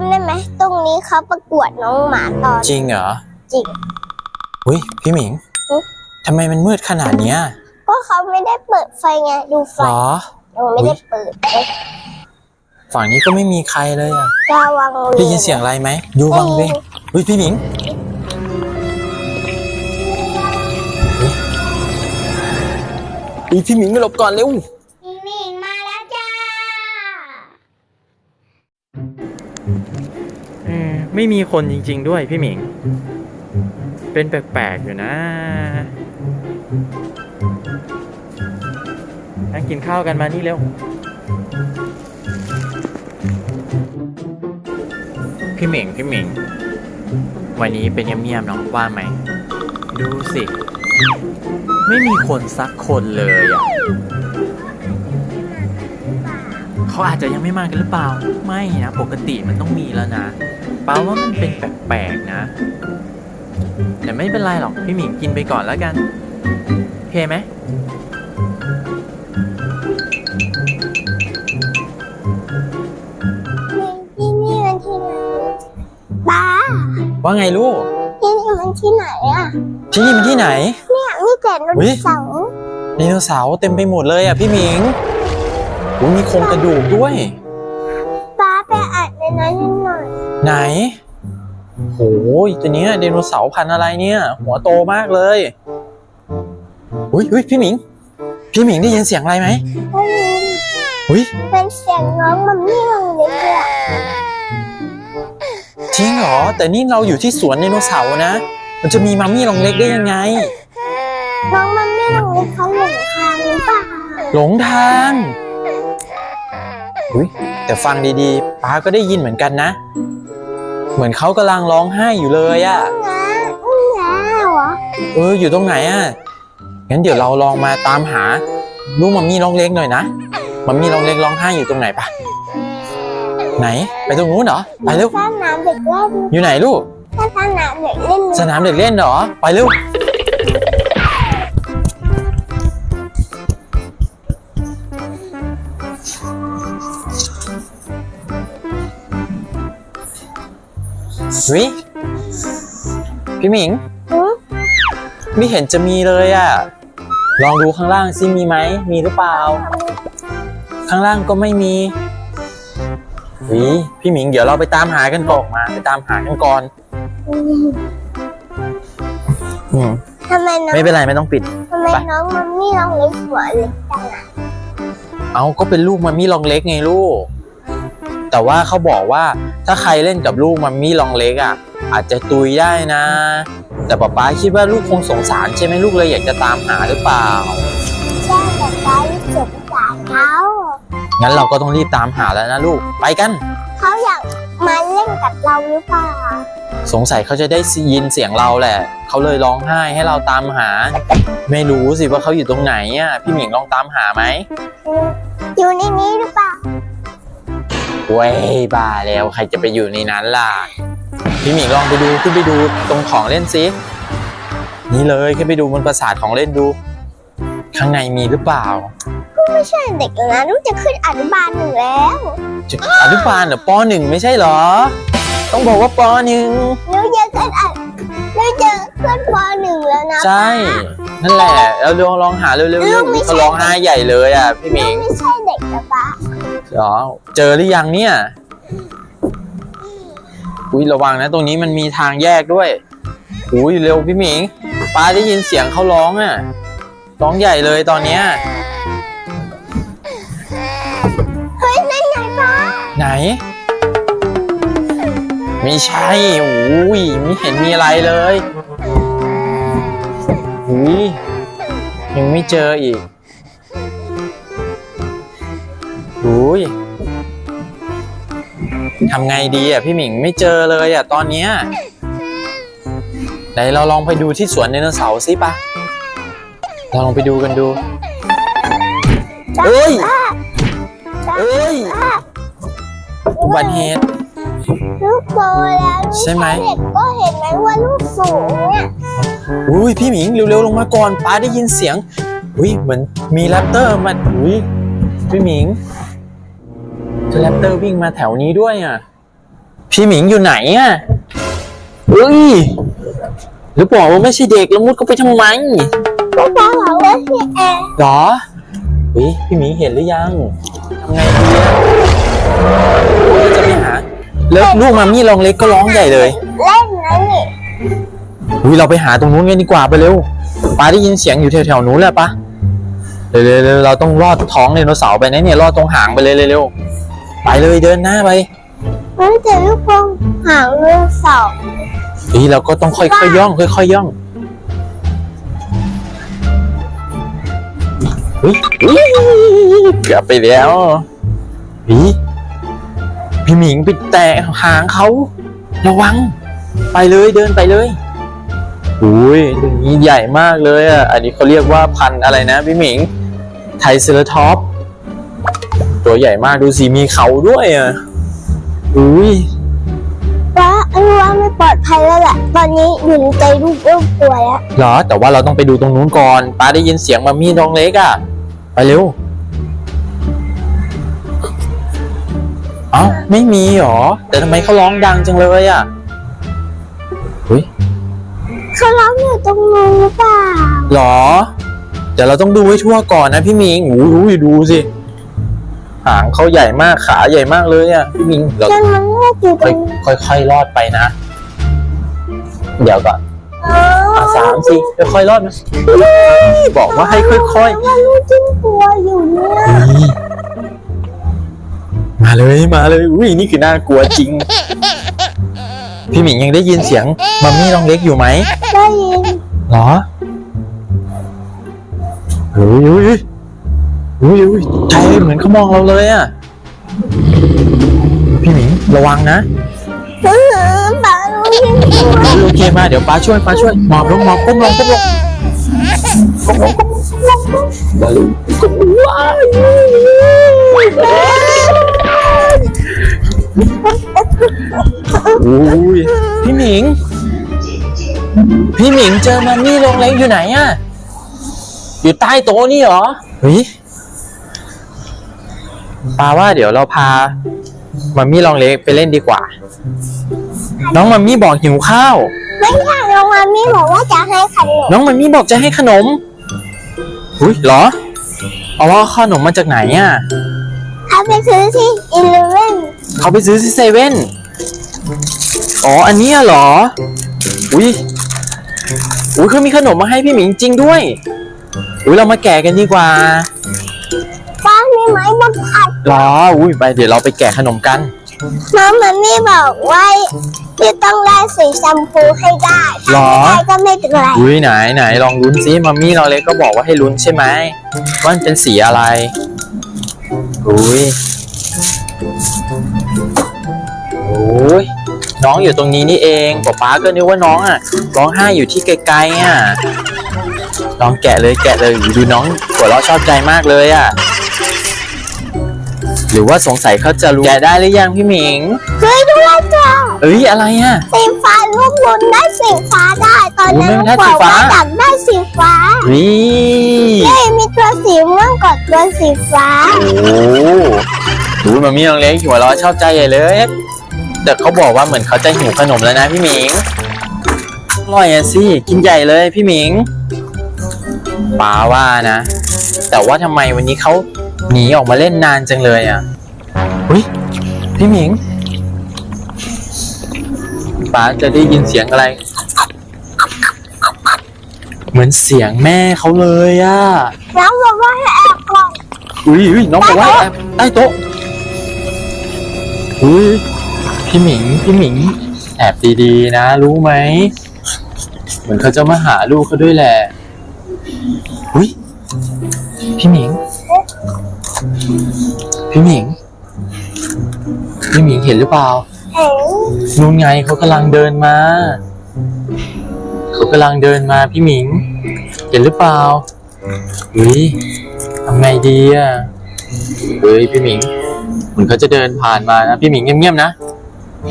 ำได้ไหมตรงนี้เขาประกวดน้องหมาตอน จริงเหรอจริงอุ้ยพี่หมิงอุ๊ยทำไมมันมืดขนาดเนี้ยก็เขาไม่ได้เปิดไฟไงดูไฟหรอ หนูไม่ได้เปิดเลยฝั่งนี้ก็ไม่มีใครเลยอะระวังได้ยินเสียงอะไรไหมดูวังเวงอุ้ยพี่หมิงอุ๊ยอุ้ยพี่หมิงไม่หลบก่อนเร็ว ไม่มีคนจริง ๆ ด้วยพี่หมิง เป็นแปลกๆอยู่นะนั่งกินข้าวกันมานี่เร็ว พี่หมิงพี่หมิง วันนี้เป็นเงียบๆเนาะว่าไหม ดูสิ ไม่มีคนสักคนเลยอะเขาอาจจะยังไม่มากันหรือเปล่า ไม่นะ ปกติมันต้องมีแล้วนะ ปาว่ามันเป็นแปลกๆนะ แต่ไม่เป็นไรหรอก พี่หมิงกินไปก่อนแล้วกันโอเคไหมที่นี่มันที่ไหนป้าว่าไงลูก ที่นี่มันที่ไหนอะ ที่นี่มันที่ไหน เนี่ยมีแต่รถอุ๊ยเสาร์ไดโนเสาร์เต็มไปหมดเลยอะพี่หมิงอุ้ยมีโครงกระดูกด้วยป้าไป อ่านในนั้นนิดหน่อยไหน โหยตัวเนี้ยไดโนเสาร์พันธุ์อะไรเนี่ย หัวโตมากเลยอุ้ยอุ้ยพี่หมิง พี่หมิงได้ยินเสียงอะไรไหมได้ยินอุ้ยเป็นเสียงน้องมันนี่ลงเล็กเลยอะจริงเหรอ แต่นี่เราอยู่ที่สวนไดโนเสาร์นะ มันจะมีมัมมี่ลองเล็กได้ยังไง น้องมันนี่ลงเล็กเขาหลงทางหรือเปล่าหลงทาง อุ้ยแต่ฟังดีๆป้าก็ได้ยินเหมือนกันนะ เหมือนเขากำลังร้องไห้อยู่เลยอะนะอุ้งแง่เหรอเอออยู่ตรงไหนอะงั้นเดี๋ยวเราลองมาตามหาลูกมัมมี่ร้องเล็กหน่อยนะมัมมี่ร้องเล็กร้องไห้อยู่ตรงไหนปะไหนไปตรงนู้นเหรอไปเร็วสนามเด็กเล่นอยู่ไหนลูกถ้าสนามเด็กเล่นสนามเด็กเล่นเหรอไปเร็ว วิพี่หมิงหือไม่เห็นจะมีเลยอะ่ะลองดูข้างล่างซิมีไหมมีหรือเปล่า ข้างล่างก็ไม่มีวิพี่หมิงเดี๋ยวเราไปตามหากันก่อนมา ไปตามหากันก่อนอืมทำไมน้องไม่เป็นไรไม่ต้องปิด ทำไมไปน้องมันนี่ลงเล็กหัวเล็กจังอะเอาก็เป็นลูกมัมมี่ลองเล็กไงลูก แต่ว่าเขาบอกว่าถ้าใครเล่นกับลูกมัมมี่ลองเล็กอะ อาจจะตุยได้นะ แต่ป๊าป๊าคิดว่าลูกคงสงสารใช่ไหมลูกเลยอยากจะตามหาหรือเปล่าใช่แต่ป้ารู้สึกสารเขางั้นเราก็ต้องรีบตามหาแล้วนะลูกไปกันเขาอยากมาเล่นกับเราหรือเปล่าสงสัยเขาจะได้ยินเสียงเราแหละ เขาเลยร้องไห้ให้เราตามหา ไม่รู้สิว่าเขาอยู่ตรงไหนอะ พี่หมิงลองตามหาไหม อยู่ในนี้หรือเปล่า เว้ยบ้าแล้วใครจะไปอยู่ในนั้นล่ะ พี่หมิงลองไปดูขึ้นไปดูตรงของเล่นสิ นี่เลยขึ้นไปดูบนปราสาทของเล่นดู ข้างในมีหรือเปล่าไม่ใช่เด็กแล้วนะรู้จะขึ้นอนุบาลหนึ่งแล้วจะอนุบาลเหรอปหนึ่งไม่ใช่เหรอ ต้องบอกว่าปหนึ่งหนูจะขึ้นอหนูจะขึ้นปหนึ่งแล้วนะใช่ นั่นแหละแล้วลองลองหาเร็วๆลูลูกกไม่ใช่เขาร้องไห้ใหญ่เลยอะพี่หมิงไม่ใช่เด็กนะป้าเหรอเจอหรือยังเนี่ยอุ้ยระวังนะ ตรงนี้มันมีทางแยกด้วยอุ้ยเร็วพี่หมิงป้าได้ยินเสียงเขาร้องอะร้องใหญ่เลยตอนเนี้ยเฮ้ยนั่นไงป้าไหน ไม่ใช่อุ้ยไม่เห็นมีอะไรเลยอุ้ยยังไม่เจออีก อุ้ยทำไงดีอะพี่หมิงไม่เจอเลยอะตอนเนี้ยไหนเราลองไปดูที่สวนไดโนเสาร์สิปะเราลองไปดูกันดูเอ้ยป้าเอ้ยอุบัติเหตุลูกโตแล้วใช่ไหมเด็กก็เห็นไหมว่าลูกสูงเนี่ยอุ้ยพี่หมิงเร็วๆลงมาก่อนป้าได้ยินเสียงอุ้ยเหมือนมีแรปเตอร์มาอุ้ยพี่หมิงเจอ แรปเตอร์วิ่งมาแถวนี้ด้วยอะ พี่หมิงอยู่ไหนอะเฮ้ยหรือบอกว่าไม่ใช่เด็กแล้วมุดก็ไปทำไมป๊าป๊าบอกว่าพี่แอร์หรอเฮ้ยพี่หมิงเห็นหรือยังทำไงดีอะโอ้ยจะไปหาแล้วลูกมามี่ลองเล็กก็ร้องใหญ่เลยเล่นนะนี่อุ้ยเราไปหาตรงนู้นกันดีกว่าไปเร็วป้าได้ยินเสียงอยู่แถวๆนู้นแหละปะเร็วๆเร็วๆเราต้องลอดท้องไดโนเสาร์ไปนะเนี่ยลอดตรงหางไปเลยเร็วๆ ไปเลยเดินหน้าไปมันจะลูกโป่งหางเรือเสาเฮ้ยเราก็ต้องค่อยๆย่อง ค่อยๆย่องเฮ้ยอุ๊ยเกือบไปแล้วเฮ้ยพี่หมิงไปแตะหางเขาระวัง ไปเลยเดินไปเลยอุ้ยตัวนี้ใหญ่มากเลยอะ อันนี้เขาเรียกว่าพันธุ์อะไรนะพี่หมิง ไทเซอร์ท็อปส์ ตัวใหญ่มากดูสิมีเขาด้วยอะอุ้ยป้าอันว่าไม่ปลอดภัยแล้วแหละตอนนี้อยู่ในใจลูกเริ่มกลัวแล้วเหรอแต่ว่าเราต้องไปดูตรงนู้นก่อนป้าได้ยินเสียงมามี่น้องเล็กอะ ไปเร็วเอ้าไม่มีหรอ แต่ทำไมเขาร้องดังจังเลยอะเฮ้ยเขาร้องอยู่ตรงนู้นหรือเปล่าหรอ เดี๋ยวเราต้องดูให้ทั่วก่อนนะพี่มิงโอ้ยดูสิ หางเขาใหญ่มากขาใหญ่มากเลยอะพี่มิงเราจนมันไม่อยู่ตรค่อยงค่อยๆรอดไปนะ เดี๋ยวก่อนอ๋ออะสามสี่ค่อยๆรอดนะบอกว่าให้ค่อย ๆ ว่าลูกจิ้งกลัวอยู่เนี่ยนี่มาเลยมาเลยอุ้ยนี่คือน่ากลัวจริง พี่หมิงยังได้ยินเสียงมัมมี่น้องเล็กอยู่ไหมได้ยินเหรออุ้ยอุ้ย อุ้ยอุ้ยใจเหมือนเขามองเราเลยอะ พี่หมิงระวังนะอื้อป้าลูกจิ้งกลัวโอเคมาเดี๋ยวป้าช่วยป้าช่วยหมอบลงหมอบก้มลงก้มลงก้มลงก้มลงมาเลยอุ้ยพี่หมิง พี่หมิงเจอมัมมี่ลงเล็กอยู่ไหนอะอยู่ใต้โต๊ะนี่เหรอเฮ้ย ปาว่าเดี๋ยวเราพามัมมี่ลองเล็กไปเล่นดีกว่า น้องมัมมี่บอกหิวข้าว ไม่ใช่โรงงานมี่บอกว่าจะให้ขนมน้องมันมี่บอกจะให้ขนมอุ้ยเหรอเอาว่าขนมมาจากไหนอะเขาไปซื้อที่อีเลเว่นเขาไปซื้อที่เซเว่นอ๋ออันเนี้ยเหรออุ้ยอุ้ยเขามีขนมมาให้พี่หมิงจริงด้วยอุ้ยเรามาแกะกันดีกว่าป้า หรออุ้ยไปเดี๋ยวเราไปแกะขนมกัน น้องมันมี่บอกว่าจะต้องได้สีชมพูให้ได้หรถ้าอ ไม่ได้ก็ไม่เป็นไรอุ้ยไหนไหนลองลุ้นซิมัมมี่เราเล็กก็บอกว่าให้ลุ้นใช่ไหมว่ามันเป็นสีอะไรอุ้ยโอ้ยน้องอยู่ตรงนี้นี่เองป๊าป๊าก็นึกว่าน้องอะร้องไห้อยู่ที่ไกลๆอะลองแกะเลยแกะเลยดูน้องหัวเราะชอบใจมากเลยอะ หรือว่าสงสัยเขาจะรู้แกะได้หรือยังพี่หมิงเฮ้ยด้วยจ้าเอ้ยอะไรอะ สีฟ้าลูกหมุนได้สีฟ้าได้ ตอนนั้นโอ้ไม่ได้บสีอกฟ้าว่าอยากได้สีฟ้านี่เฮ้ยมีตัวสีม่วงกับตัวสีฟ้า โอ้โหดูมามีน้องเล็กหัวเราะชอบใจใหญ่เลยแต่เขาบอกว่าเหมือนเขาจะหิวขนมแล้วนะพี่หมิงอร่อยอะสิกินใหญ่เลยพี่หมิงป้าว่านะ แต่ว่าทำไมวันนี้เขา หนีออกมาเล่นนานจังเลยอะอุ้ยพี่หมิงป้าจะได้ยินเสียงอะไร เหมือนเสียงแม่เขาเลยอะน้องบอกว่าให้แอบก่อนอุ้ยอุ้ยน้องบอกว่าแอบใต้โต๊ะอุ้ยพี่หมิงพี่หมิง แอบดีๆนะ รู้ไหมเหมือนเขาจะมาหาลูกเขาด้วยแหละอุ้ยพี่หมิง พี่หมิง พี่หมิงเห็นหรือเปล่า เห็นนู่นไงเขากำลังเดินมา เขากำลังเดินมาพี่หมิง เห็นหรือเปล่าเฮ้ยทำไงดีอะเฮ้ยพี่หมิงเหมือนเขาจะเดินผ่านมานะพี่หมิงเงียบๆนะ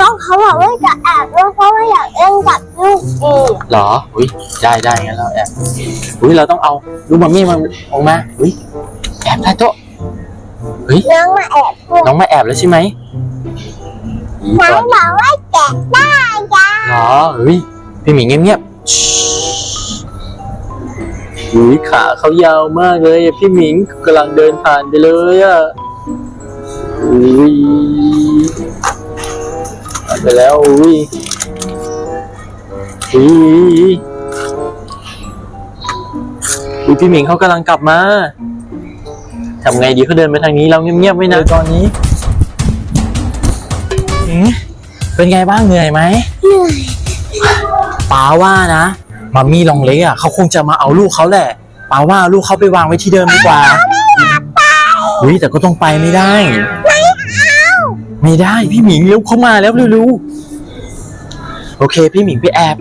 ต้องเขาบอกว่าจะแอบด้วยเพราะว่าอยากเล่นกับลูกอีกเหรออุ้ยได้ได้งั้นเราแอบอุ้ยเราต้องเอาลูกมัมมี่มาออกมาอุ้ยแอบใต้โต๊ะ เฮ้ยน้องมาแอบด้วยน้องมาแอบแล้วใช่ไหมอีน้ตอองนบอกว่าแกะได้จ้าเหรอเฮ้ยพี่หมิงเงียบๆชิหุยขาเขายาวมากเลยอะพี่หมิงกำลังเดินผ่านไปเลยอะอุ้ยผ่านไปแล้วอุ้ยอุ้ยอุ้ยพี่หมิงเขากำลังกลับมา ทำไงดีเขาเดินไปทางนี้เราเงียบๆไว้นะตอนนี้หืมเป็นไงบ้างเหนื่อยไหมป้าว่านะมัมมี่ลองเล็กอะเขาคงจะมาเอาลูกเขาแหละป้าว่าเอาลูกเขาไปวางไว้ที่เดิมดีกว่าอุ้ยแต่ก็ต้องไปไม่ได้ ไม่เอาไม่ได้พี่หมิงเร็วเข้ามาแล้วเร็วๆโอเค พี่หมิงไปแอบ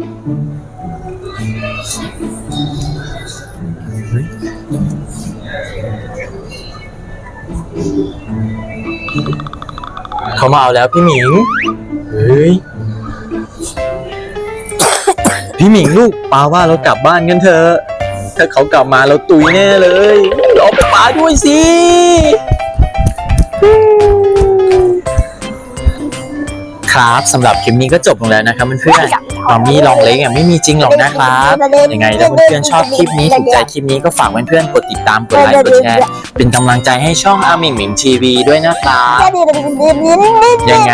เขามาเอาแล้วพี่หมิง เฮ้ย พี่หมิงลูกป้าว่าเรากลับบ้านกันเถอะ ถ้าเขากลับมาเราตุยแน่เลยรอไปป้าด้วยสิ ครับสำหรับคลิปนี้ก็จบลงแล้วนะครับเพื่อนๆมัมมี่ลองเล็กอะไม่มีจริงหรอกนะครับยังไงถ้าเพื่อนๆชอบคลิปนี้ถูกใจคลิปนี้ก็ฝากเพื่อนๆกดติดตามกดไลค์กดแชร์เป็นกำลังใจให้ช่องอามิงหมิงทีวีด้วยนะครับยังไง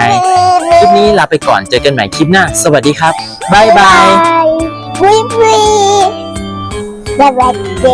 คลิปนี้ลาไปก่อนเจอกันใหม่คลิปหน้า สวัสดีครับบ๊ายบายวิวีบ๊ายบายเจ